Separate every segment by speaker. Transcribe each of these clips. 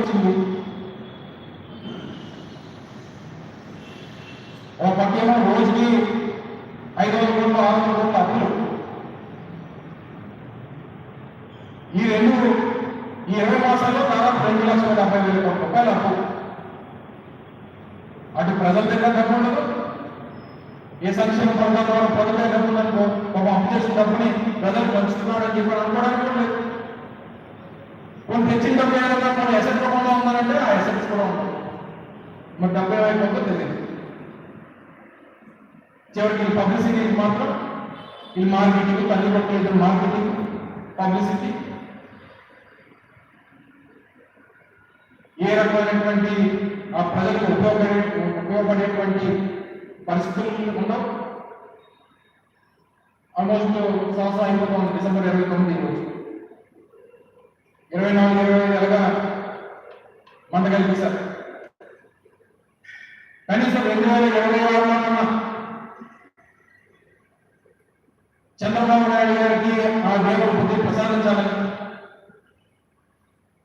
Speaker 1: వచ్చింది ఒక పక్కేమో రోజుకి ఐదు వందల కోట్లు ఆరు వందల కోట్లు అప్పులు. ఈ రెండు ఈ ఇరవై మాసాల్లో దాదాపు రెండు లక్షల డెబ్బై వేల కోట్ల రూపాయలు అప్పు. అటు ప్రజల దగ్గర డబ్బు ఉండదు. ఏ సంక్షేమ పథకాల ద్వారా ప్రజల దగ్గర డబ్బు ఉందనుకో ఒక అప్పు చేసిన డబ్బుని ప్రజలు పంచుతున్నాడని చెప్పి అనుకోవడానికి లేదు. కొన్ని తెచ్చిన డెబ్బై ఐదు ఏదైనా మన ఎసెట్ రూపంలో ఉందంటే ఆ ఎసెట్స్ కూడా ఉంటాయి. మరి డెబ్బై ఐదు వందలు తెలియదు. చివరికి పబ్లిసిటీ మాత్రం ఈ మార్కెటింగ్ తల్లి పట్ల మార్కెటింగ్ పబ్లిసిటీ ఏ రకమైనటువంటి ఆ ప్రజలకు ఉపయోగపడే ఉపయోగపడేటువంటి పరిస్థితులు ఉండవు. ఆల్మోస్ట్ సంవత్సరం అయిపోతుంది డిసెంబర్ ఇరవై తొమ్మిది ఇరవై నాలుగు ఇరవై ఐదు ఎలాగా మంట కల్పిస్తారు కనీసం రెండు వేల ఇరవై ఆరులో చంద్రబాబు నాయుడు గారికి ఆ దేవుడు బుద్ధి ప్రసాదించాలని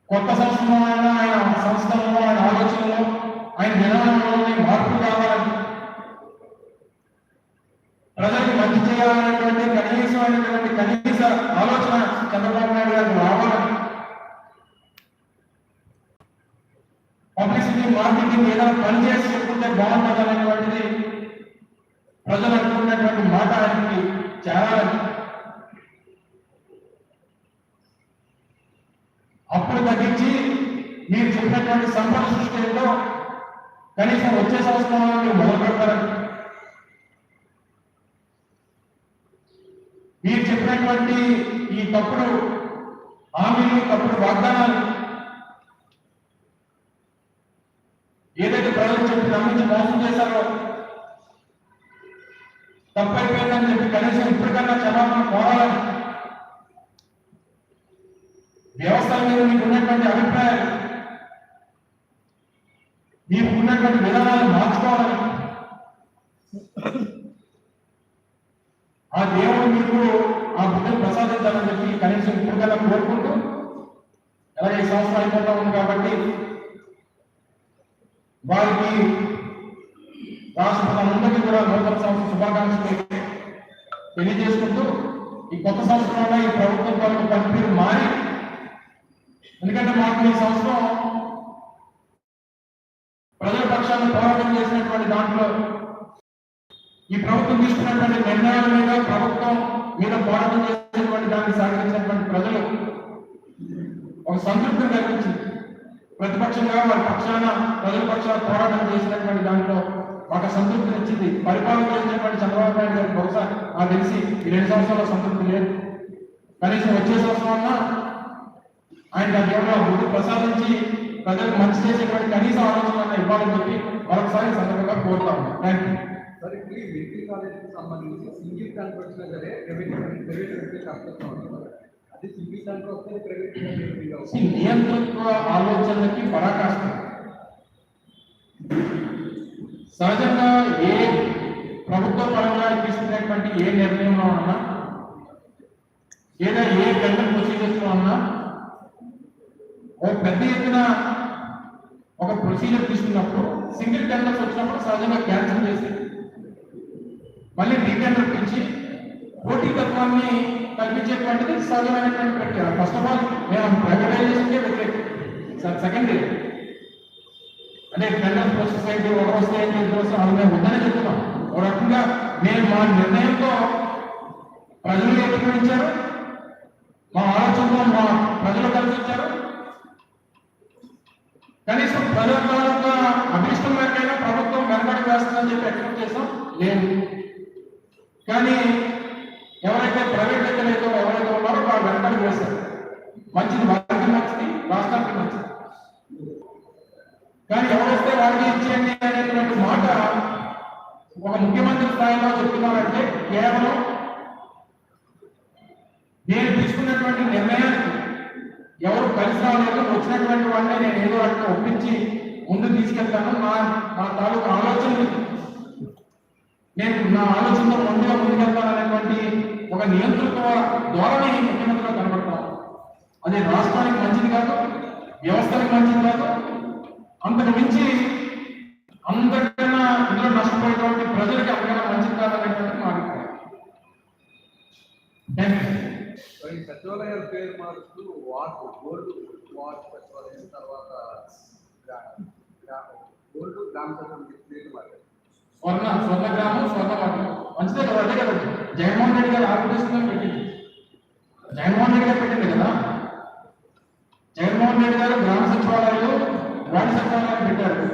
Speaker 1: కొత్త సంస్థలో ఆయన ఆయన సంస్థలలో ఆయన ఆలోచనలో ఆయన విధానంలోనే మార్పు కావాలని ప్రజలకు మంచి చేయాలనేటువంటి కనీసమైనటువంటి కనీస ఆలోచన చంద్రబాబు నాయుడు గారికి రావాలని పబ్లిసిటీ మార్కెటింగ్ ఏదైనా పని చేసి చెప్పుకుంటే బాగుంటుంది అనేటువంటిది ప్రజలు అనుకున్నటువంటి మాట ఆయనకి చాలా అప్పుడు తగ్గించి మీరు చెప్పినటువంటి సంపద సృష్టి ఏంటో కనీసం వచ్చే సంవత్సరంలో మొదలు పెడతారని మీరు చెప్పినటువంటి ఈ తప్పుడు హామీలు తప్పుడు వాగ్దానాలు ఏదైతే ప్రజలు చెప్పి నమ్మించి మోసం చేశారో తప్పైపోయిందని చెప్పి కనీసం ఇప్పటికన్నా క్షమాపణ కోరాలని. వ్యవస్థల మీద మీకు ఉన్నటువంటి అభిప్రాయాలు మీకు ఉన్నటువంటి విధానాలు మార్చుకోవాలని. ఆ దేవుడు మీకు ఆ బుద్ధిని ప్రసాదించాలని చెప్పి కనీసం ఇప్పటికల్లా కోరుకుంటూ ఎలాగే ఈ సంవత్సరం అయిపోతా ఉంది కాబట్టి వారికి రాష్ట్ర అందరికీ కూడా నూతన సంవత్సర శుభాకాంక్షలు తెలియజేసుకుంటూ ఈ కొత్త సంవత్సరంలో ఈ ప్రభుత్వం తాలూకు పనితీరు మారి ఎందుకంటే మాకు ఈ సంవత్సరం ప్రజల పక్షాన్ని పోరాటం చేసినటువంటి దాంట్లో ఈ ప్రభుత్వం తీసుకున్నటువంటి నిర్ణయాల మీద ప్రభుత్వం మీద పోరాటం చేసినటువంటి దాన్ని సహకరించినటువంటి ప్రజలు ఒక సంతృప్తి కల్పించింది ప్రతిపక్షంగా వారి పక్షాన ప్రజల పక్షాన పోరాటం చేసినటువంటి దాంట్లో ఒక సంతృప్తిని ఇచ్చింది పరిపాలన చేసినటువంటి చంద్రబాబు నాయుడు గారికి బహుశా నాకు తెలిసి ఈ రెండు సంవత్సరాల సంతృప్తి లేదు. కనీసం వచ్చే సంవత్సరం ఆయన దేవుడు బుద్ధి ప్రసాదించి ప్రజలకు మంచి చేసేటువంటి కనీస ఆలోచన ఇవ్వాలని చెప్పి మరొకసారి సందర్భంగా కోరుతాము థ్యాంక్ యూ
Speaker 2: సంబంధించి సింగిల్ వచ్చినా సరే అది సింగిల్ వస్తే ప్రైవేట్
Speaker 1: ఆలోచనలకి పరాకాష్ట. సహజంగా ఏ ప్రభుత్వ పరంగా తీసుకునేటువంటి ఏ నిర్ణయంలో ఉన్నా లేదా ఏ టెండర్ ప్రొసీజర్స్లో ఉన్నా ఒక పెద్ద ఎత్తున ఒక ప్రొసీజర్ తీసుకున్నప్పుడు సింగిల్ టెండర్స్ వచ్చినప్పుడు సహజంగా క్యాన్సిల్ చేసి మళ్ళీ రీటెండర్ పిలిచి పోటీతత్వాన్ని కల్పించేటువంటిది సహజమైనటువంటి ప్రక్రియ. ఫస్ట్ ఆఫ్ ఆల్ మేము ప్రైవేటైజేషన్కే వ్యతిరేకం. సెకండ్ అంటే టెండర్ ప్రాసెస్ అయితే ఒక వస్తే ఏంటి ఇద్దరు వస్తే అది చెప్తున్నాం. ఒక రకంగా నేను మా నిర్ణయంతో ప్రజలు ఏకీకరించారు మా ఆలోచనలో మా ప్రజలు కలిసించారు కనీసం ప్రజల తాలూకా అభిష్టం మేరకైనా ప్రభుత్వం వెనకడి వేస్తుందని చెప్పి ఎక్స్పెక్ట్ చేసాం లేదు. కానీ ఎవరైతే ప్రైవేట్ దగ్గర అయితే ఎవరైతే ఉన్నారో వాళ్ళు వెనకడి వేశారు. మంచిది రాష్ట్రానికి మంచిది కానీ ఎవరొస్తే వారికి ఇచ్చేయండి అనేటువంటి మాట ఒక ముఖ్యమంత్రి స్థాయిలో చెప్తున్నారంటే కేవలం నేను తీసుకున్నటువంటి నిర్ణయానికి ఎవరు కలిసి రాలేదు వచ్చినటువంటి వాడిని నేను ఏదో అట్లా ఒప్పించి ముందు తీసుకెళ్తాను. నా నా తాలూకు ఆలోచన నేను నా ఆలోచనతో ముందుగా ముందుకెళ్తాననేటువంటి ఒక నియంతృత్వ ధోరణి ముఖ్యమంత్రిగా కనబడతాను అది రాష్ట్రానికి మంచిది కాదు వ్యవస్థలకు మంచిది కాదు అంతకు మించి అంతకన్నా ఇందులో నష్టపోయేటువంటి ప్రజలకి అంతకన్నా మంచిది కాదు అనేటువంటి మా అభిప్రాయం.
Speaker 2: సచివాలయాల పేరు మారుస్తూ వార్డు గోల్డ్ వార్డు సచివాలయం తర్వాత గోల్డ్ గ్రామ సభ పేరు మారారు
Speaker 1: స్వర్ణ స్వర్ణ గ్రామం స్వర్ణ వాటం మంచిదే కదా అదే కదా. జగన్మోహన్ రెడ్డి గారు ఆంధ్రప్రదేశ్లో పెట్టింది. జగన్మోహన్ రెడ్డి గారు పెట్టింది కదా. జగన్మోహన్ రెడ్డి గారు గ్రామ సచివాలయాలు వార్డు పెట్టారు.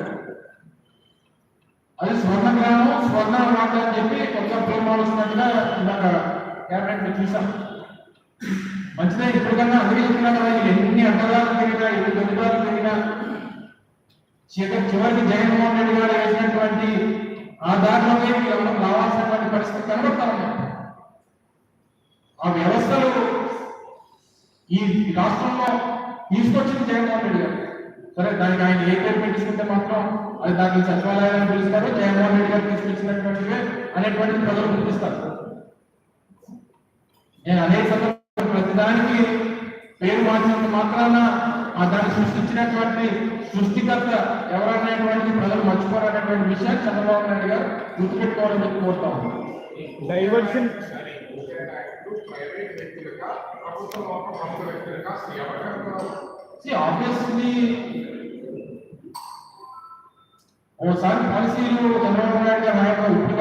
Speaker 1: అది స్వర్ణ గ్రామం స్వర్ణ వాట అని చెప్పి కొత్త పేరు వస్తున్నట్టుగా ఇందాక క్యాబినెట్ చూసాం. మంచిదే ఇప్పటికన్నా కన్నా చెప్తున్నాను కదా ఎన్ని అడ్డగాలు తిరిగినా ఎన్ని దొంగలు తిరిగినా చివరికి జగన్మోహన్ రెడ్డి గారు వేసినటువంటి ఆ దారిలోనే వీళ్ళందరూ రావాల్సినటువంటి పరిస్థితి కనబడతా ఆ వ్యవస్థలు ఈ రాష్ట్రంలో తీసుకొచ్చింది జగన్మోహన్ రెడ్డి గారు. సరే దానికి ఆయన ఏ పేరు పెట్టించుకుంటే మాత్రం అది దానికి సచివాలయాన్ని పిలుస్తారు జగన్మోహన్ రెడ్డి గారు తీసుకొచ్చినటువంటివే అనేటువంటిది ప్రజలు గుర్తిస్తారు. నేను అనేక సందర్భాలు ప్రతిదానికి పేరు మార్చినంత మాత్రాన ఆ దాన్ని సృష్టించినటువంటి సృష్టికర్త ఎవరనేటువంటి ప్రజలు మర్చిపోరనేటువంటి విషయాన్ని చంద్రబాబు నాయుడు గారు గుర్తుపెట్టుకోవాలని చెప్పి కోరుతా
Speaker 3: డైవర్షన్.
Speaker 4: ప్రైవేట్ వ్యక్తులుగా ప్రభుత్వం వ్యక్తులుగా
Speaker 1: ఆబ్వియస్లీ ఒకసారి పాలసీలు చంద్రబాబు నాయుడు గారు ఆయన ఇప్పుడు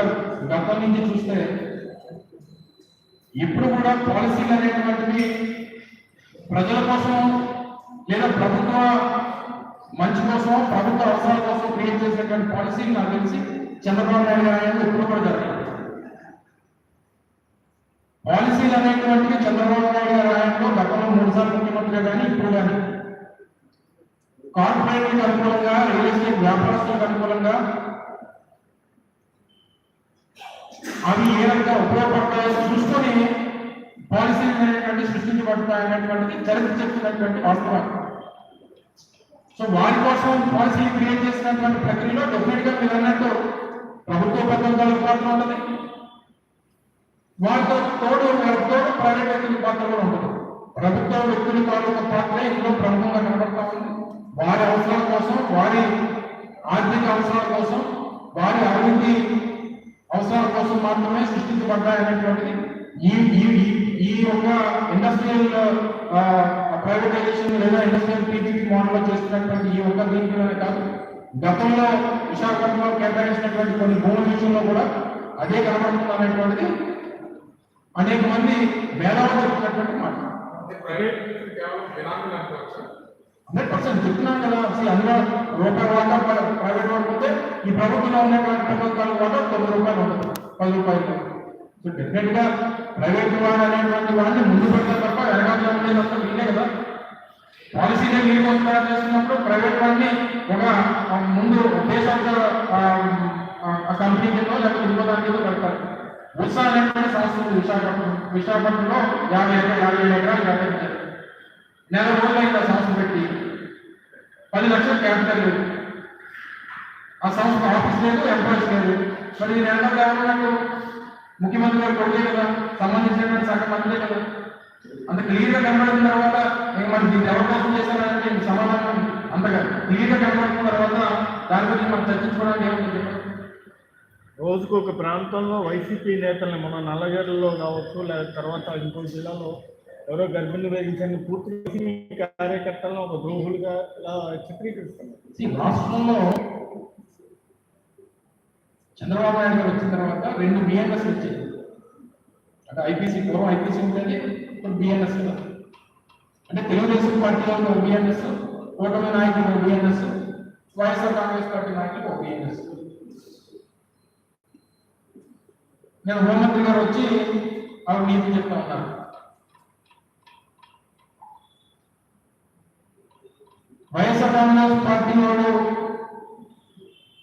Speaker 1: గతం నుంచి చూస్తే. ఇప్పుడు కూడా పాలసీలు అనేటువంటివి ప్రజల కోసం లేదా ప్రభుత్వ మంచి కోసం ప్రభుత్వ అవసరాల కోసం క్రియేట్ చేసినటువంటి పాలసీలు నాకు తెలిసి చంద్రబాబు నాయుడు గారు ఆయన ఇప్పుడు కూడా పాలసీలు అనేటువంటివి చంద్రబాబు నాయుడు గారు హయాంలో గతంలో మూడు సార్లు కానీ ఇప్పుడు కానీ కార్పొరేట్లకు అనుకూలంగా రియల్ ఎస్టేట్ వ్యాపారస్తులకు అనుకూలంగా అవి ఏ రకంగా ఉపయోగపడతాయో చూసుకొని పాలసీలు అనేటువంటి సృష్టించబడతాయనేటువంటిది చరిత్ర చెప్తున్నటువంటి వాస్తవం సో వారి కోసం పాలసీలు క్రియేట్ చేసినటువంటి ప్రక్రియలో డెఫినెట్గా మీరు అన్నట్టు ప్రభుత్వ పెద్దల పాత్ర ఉంటుంది. వారితో తోడు వారితో తోడు ప్రైవేట్ వ్యక్తుల పాత్ర కూడా ఉంటుంది. ప్రభుత్వ వ్యక్తుల తాలూకా పాత్ర ఇందులో ప్రముఖంగా కనబడతా ఉంది. వారి అవసరాల కోసం వారి ఆర్థిక అవసరాల కోసం వారి అభివృద్ధి అవసరాల కోసం మాత్రమే సృష్టించబడ్డాయనేటువంటిది ఈ ఈ ఈ- ఈ యొక్క ఇండస్ట్రియల్ ప్రైవేటైజేషన్ లేదా ఇండస్ట్రియల్ పీపీపీ మోడల్లో చేస్తున్నటువంటి ఈ ఒక్క దీంట్లోనే కాదు గతంలో విశాఖపట్నంలో కేటాయించినటువంటి కొన్ని భూముల విషయంలో కూడా అదే కనబడుతుంది అనేటువంటిది అనేక మంది మేధావులు చెప్తున్నటువంటి మాట.
Speaker 4: ప్రైవేట్ కేవలం
Speaker 1: హండ్రెడ్ పర్సెంట్ చెప్తున్నాను కదా అసలు అందులో రూపాయి వాటా ప్రైవేట్ వాడు పోతే ఈ ప్రభుత్వంలో ఉన్నటువంటి ప్రభుత్వాల వాటా తొమ్మిది రూపాయలు ఉంటుంది పది రూపాయలు. సో డెఫినెట్గా ప్రైవేట్ వాడు అనేటువంటి వాడిని ముందు పెడతారు తప్ప వెనకాల ఉండేదంతా వీళ్ళే కదా. పాలసీలే మీరు తయారు చేస్తున్నప్పుడు ప్రైవేట్ వాడిని ఒక ముందు ఉద్దేశంతో కంపెనీ కింద లేకపోతే ఇంకో దాని కింద పెడతారు. ఉత్సా అనేటువంటి సంస్థ విశాఖపట్నం విశాఖపట్నంలో యాభై ఎకరాలు యాభై ఏడు ఎకరాలు కట్టించారు నెల రోజులు ఆ సంస్థ పెట్టి. పది లక్షల క్యాపిటల్ లేదు. ఆ సంస్థ ఆఫీస్ లేదు ఎంప్లాయీస్ లేదు మరి నేను ఎంత నాకు ముఖ్యమంత్రి గారు కొడుకే కదా సంబంధించినటువంటి శాఖ మంత్రి కదా అంత క్లియర్గా కనబడిన తర్వాత నేను మరి దీన్ని ఎవరి కోసం సమాధానం అంతగా క్లియర్గా కనబడిన తర్వాత దాని గురించి మనం చర్చించుకోవడానికి ఏముంది చెప్పండి.
Speaker 3: రోజుకు ఒక ప్రాంతంలో వైసీపీ నేతల్ని మన నల్లగడ్డలో కావచ్చు లేదా తర్వాత ఇంకో జిల్లాలో ఎవరో గర్భిణి వేయించని పూర్తి కార్యకర్తలను ఒక ద్రోహులుగా ఇలా చిత్రీకరిస్తున్నారు.
Speaker 1: రాష్ట్రంలో చంద్రబాబు నాయుడు గారు వచ్చిన తర్వాత రెండు బిఎన్ఎస్ వచ్చాయి. అంటే ఐపీసీ పూర్వం ఐపీసీ ఉండేది ఇప్పుడు బిఎన్ఎస్ అంటే తెలుగుదేశం పార్టీలో ఒక బిఎన్ఎస్ కూటమి నాయకులు ఒక బిఎన్ఎస్ వైఎస్ఆర్ కాంగ్రెస్ పార్టీ నాయకులు ఒక బిఎన్ఎస్ నేను హోంమంత్రి గారు వచ్చి ఆవిడ నీతి చెప్తా ఉన్నారు. వైఎస్ఆర్ కాంగ్రెస్ పార్టీ వాడు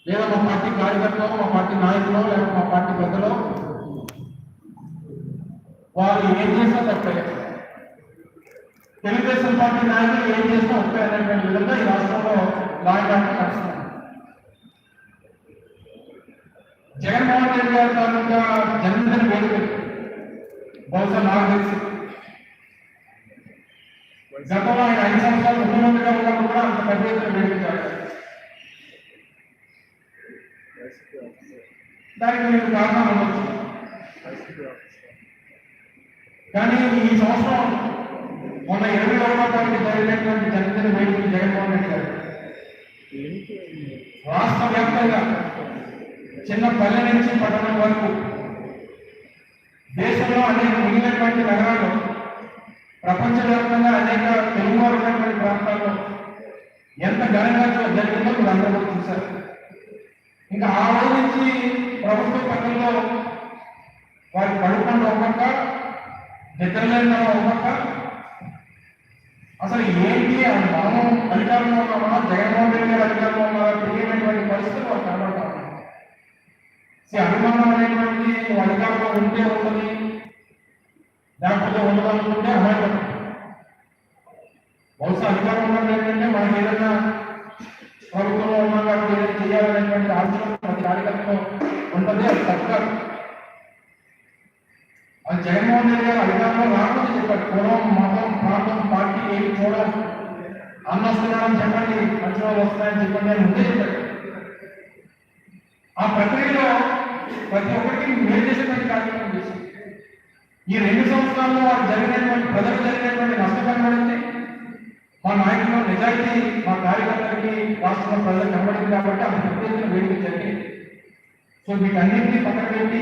Speaker 1: లేదా మా పార్టీ కార్యకర్తలు మా పార్టీ నాయకులు లేదా మా పార్టీ పెద్దలు వారు ఏం చేసినా తప్పలేదు తెలుగుదేశం పార్టీ నాయకులు ఏం చేసినా ఒప్పే అనేటువంటి విధంగా ఈ రాష్ట్రంలో లాయడానికి నడుస్తున్నారు జగన్మోహన్ రెడ్డి గారి కారణంగా జన్మదిన వేడుక బహుశా నాకు తెలిసి గతంలో ఆయన ఐదు సంవత్సరాలు ముఖ్యమంత్రిగా ఉన్నప్పుడు కూడా దానికి మీకు కారణం కానీ ఈ సంవత్సరం మొన్న ఇరవై ఒకటో తారీఖు జరిగినటువంటి జనదిన వేడుకలు జగన్మోహన్ రెడ్డి గారు రాష్ట్ర వ్యాప్తంగా చిన్న పల్లె నుంచి పట్టణం వరకు దేశంలో అనేక మిగిలినటువంటి నగరాలు ప్రపంచవ్యాప్తంగా అనేక తెలుగువారు ఉన్నటువంటి ప్రాంతాల్లో ఎంత ఘనంగా జరిగిందో మీరు అందరూ చూశారు. ఇంకా ఆ రోజు నుంచి ప్రభుత్వ పక్కల్లో వారి పడుకుండా ఒక్కొక్క నిద్రలేని ఒక్కొక్క. అసలు ఏంటి అని మనం అధికారంలో ఉన్నామా జగన్మోహన్ రెడ్డి గారు అధికారంలో ఉన్నారా తెలియనటువంటి పరిస్థితులు వాళ్ళు కనబడతా ఉన్నాయి. అభిమానం అనేటువంటి అధికారంలో ఉంటే ఉంటుంది లేకపోతే ఉండదనుకుంటే అమాయకం ఉన్నది ఏంటంటే మనకి ఏదైనా ప్రభుత్వంలో ఉన్నాం కాబట్టి ఏదైనా చేయాలనేటువంటి ఆలోచన మన కార్యకర్తలో ఉంటుంది అది తప్పదు అది జగన్మోహన్ రెడ్డి గారు అధికారంలో రాకుండా చెప్పారు కులం మతం ప్రాంతం పార్టీ ఏమి చూడడం అన్న వస్తున్నాడని చెప్పండి అంచనాలు వస్తాయని చెప్పండి అని ముందే చెప్పారు. ఆ ప్రక్రియలో ప్రతి ఒక్కరికి మేలు చేసేటువంటి కార్యక్రమం చేసింది ఈ రెండు సంవత్సరాల్లో వారు జరిగినటువంటి ప్రజలు జరిగినటువంటి నష్టం నాయకులు నిజాయితీ మా కార్యకర్తలకి రాష్ట్ర ప్రజలకు కనబడింది కాబట్టి ఆ పెద్ద ఎత్తున వేడుక జరిగింది. సో వీటన్నింటినీ పక్కన పెట్టి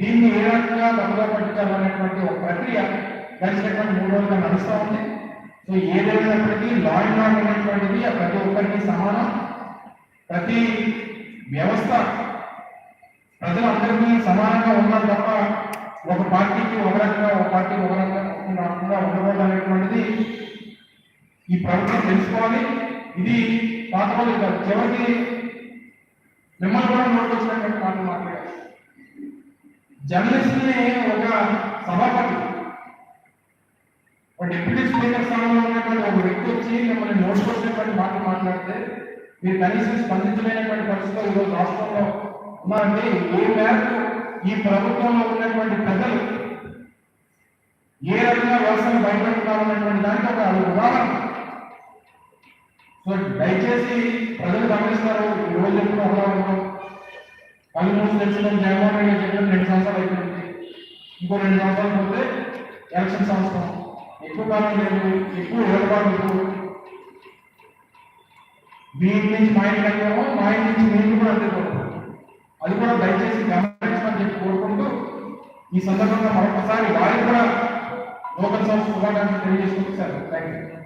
Speaker 1: దీన్ని ఏ రకంగా తప్పుగా పట్టించాలనేటువంటి ఒక ప్రక్రియ గడిచినటువంటి మూడు రోజులుగా నడుస్తూ ఉంది. సో ఏదైనప్పటికీ లా అండ్ ఆర్డర్ అనేటువంటిది ప్రతి ఒక్కరికి సమానం. ప్రతి వ్యవస్థ ప్రజలందరికీ సమానంగా ఉన్నారు తప్ప ఒక పార్టీకి ఒక రకంగా ఒక పార్టీ ఒక రకంగా ఉండకూడదు అనేటువంటిది ఈ ప్రభుత్వం తెలుసుకోవాలి. ఇది పాత కాదు చివరికి మిమ్మల్ని కూడా నోటుకొచ్చినటువంటి మాటలు మాట్లాడారు. జర్నలిస్ట్ని ఒక సభాపతి. ఒక డిప్యూటీ స్పీకర్ స్థానంలో ఉన్నటువంటి ఒక వ్యక్తి వచ్చి మిమ్మల్ని నోటుకొచ్చినటువంటి మాటలు మాట్లాడితే మీరు కనీసం స్పందించలేనటువంటి పరిస్థితులు ఈరోజు రాష్ట్రంలో ఉన్నారంటే ఏ మేరకు ఈ ప్రభుత్వంలో ఉన్నటువంటి ప్రజలు ఏ రకంగా వ్యవస్థను బయటపెట్టుకోవాలనేటువంటి దానికి ఒక ఉదాహరణ. సో దయచేసి ప్రజలు గమనిస్తారు ఈ రోజు ఎప్పుడు ఒకలా ఉంటాం కళ్ళు జగన్మోహన్ రెడ్డి చెప్పిన రెండు సంవత్సరాలు అయిపోయింది. ఇంకో రెండు సంవత్సరాలు పోతే ఎలక్షన్ సంవత్సరం. ఎక్కువ కాలం లేదు ఎక్కువ ఏర్పాటు ఎక్కువ మీ ఇంటి నుంచి మా ఇంటికి వెళ్ళాము మా ఇంటి నుంచి మీ ఇంటికి కూడా అంతే అది కూడా దయచేసి గమనించమని చెప్పి కోరుకుంటూ ఈ సందర్భంగా మరొకసారి వారికి కూడా లోకల్ సంస్థ శుభాకాంక్షలు తెలియజేసుకుంటూ సార్ థ్యాంక్ యూ